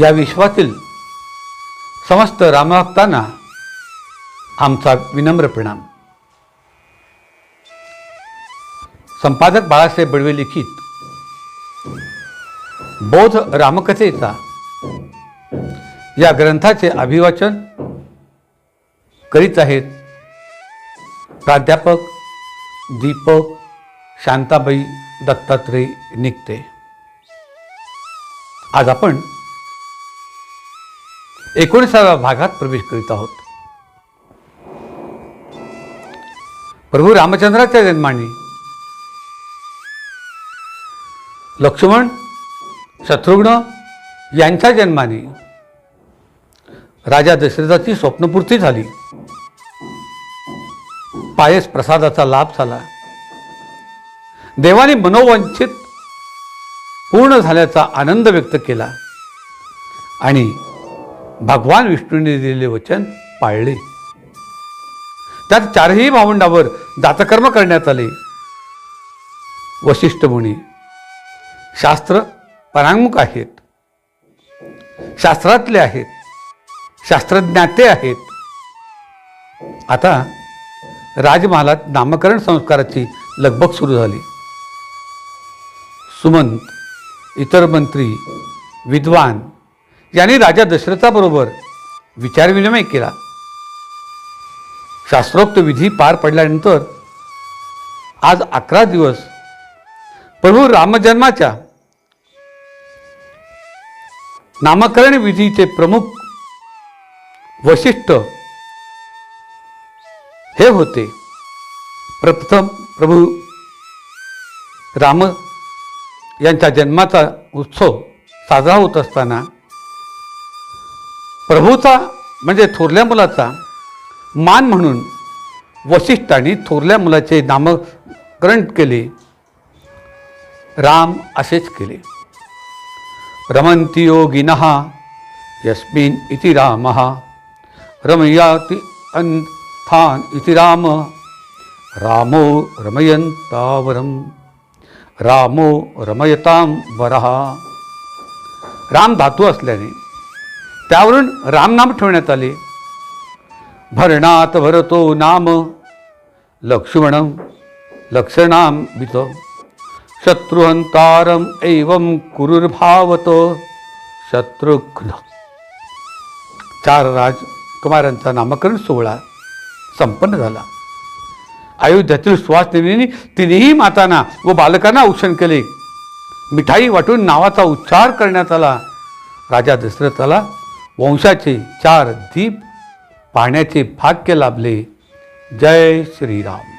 या विश्वातील समस्त रामभक्तांना आमचा विनम्र प्रणाम. संपादक बाळासाहेब बडवे लिखित बोध रामकथेचा या ग्रंथाचे अभिवाचन करीत आहेत प्राध्यापक दीपक शांताबाई दत्तात्रय निघते आज आपण एकोणीसाव्या भागात प्रवेश करीत आहोत. प्रभू रामचंद्राच्या जन्माने लक्ष्मण शत्रुघ्न यांच्या जन्माने राजा दशरथाची स्वप्नपूर्ती झाली. पायस प्रसादाचा लाभ झाला. देवाने मनोवंचित पूर्ण झाल्याचा आनंद व्यक्त केला आणि भगवान विष्णूने दिलेले वचन पाळले. त्यात चारही भावंडावर दातकर्म करण्यात आले. वशिष्ठ मुनी शास्त्र परांगमुख आहेत. शास्त्रातले आहेत. शास्त्रज्ञाते आहेत. आता राजमहालात नामकरण संस्काराची लगबग सुरू झाली. सुमंत इतर मंत्री विद्वान यांनी राजा दशरथाबरोबर विचारविनिमय केला. शास्त्रोक्त विधी पार पडल्यानंतर आज अकरा दिवस प्रभू रामजन्माच्या नामकरण विधीचे प्रमुख वशिष्ठ हे होते. प्रथम प्रभू राम यांच्या जन्माचा उत्सव साजरा होत असताना प्रभूचा म्हणजे थोरल्या मुलाचा मान म्हणून वशिष्ठांनी थोरल्या मुलाचे नामकरण केले. राम असेच केले. रमंती योगिनः यस्मिन इति रामः। रमयाति अंथान इति राम। रामो रमयंतावरम रामो रमयताम वरहा राम धातू असल्याने त्यावरून रामनाम ठेवण्यात आले. भरणात भरतो नाम लक्ष्मण लक्षणाम बित शत्रुहंतारम एवं कुरुर्भावत शत्रुघ्न. चार राजकुमारांचा नामकरण सोहळा संपन्न झाला. अयोध्यातील सुवासिनींनी तिनेही मातांना व बालकांना औक्षण केले. मिठाई वाटून नावाचा उच्चार करण्यात आला. राजा दशरथाला वंशाचे चार दीप पाहण्याचे भाग्य लाभले. जय श्रीराम.